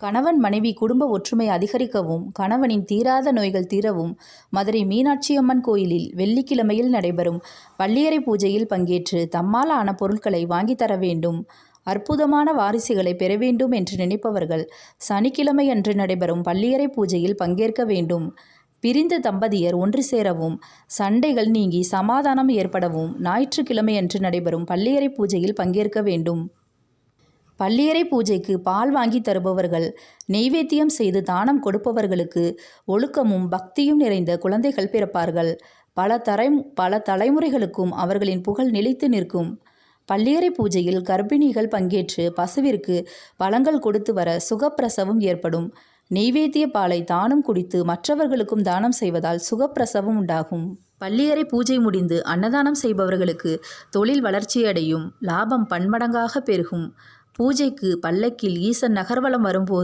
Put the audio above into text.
கணவன் மனைவி குடும்ப ஒற்றுமை அதிகரிக்கவும் கணவனின் தீராத நோய்கள் தீரவும் மதுரை மீனாட்சியம்மன் கோயிலில் வெள்ளிக்கிழமையில் நடைபெறும் பள்ளியறை பூஜையில் பங்கேற்று தம்மால் ஆன பொருட்களை வாங்கித் தர வேண்டும் அற்புதமான வாரிசுகளை பெற வேண்டும் என்று நினைப்பவர்கள் சனிக்கிழமை அன்று நடைபெறும் பள்ளியறை பூஜையில் பங்கேற்க வேண்டும். பிரிந்த தம்பதியர் ஒன்று சேரவும் சண்டைகள் நீங்கி சமாதானம் ஏற்படவும் ஞாயிற்றுக்கிழமை அன்று நடைபெறும் பள்ளியறை பூஜையில் பங்கேற்க வேண்டும். பள்ளியறை பூஜைக்கு பால் வாங்கி தருபவர்கள் நெய்வேத்தியம் செய்து தானம் கொடுப்பவர்களுக்கு ஒழுக்கமும் பக்தியும் நிறைந்த குழந்தைகள் பிறப்பார்கள். பல தரை பல தலைமுறைகளுக்கும் அவர்களின் புகழ் நிலைத்து நிற்கும். பள்ளியறை பூஜையில் கர்ப்பிணிகள் பங்கேற்று பசுவிற்கு பழங்கள் கொடுத்து வர சுகப்பிரசவம் ஏற்படும். நெய்வேத்திய பாலை தானும் குடித்து மற்றவர்களுக்கும் தானம் செய்வதால் சுகப்பிரசவம் உண்டாகும். பள்ளியறை பூஜை முடிந்து அன்னதானம் செய்பவர்களுக்கு தொழில் வளர்ச்சியடையும். லாபம் பன்மடங்காக பெருகும். பூஜைக்கு பல்லக்கில் ஈசன் நகர்வலம் வரும்போது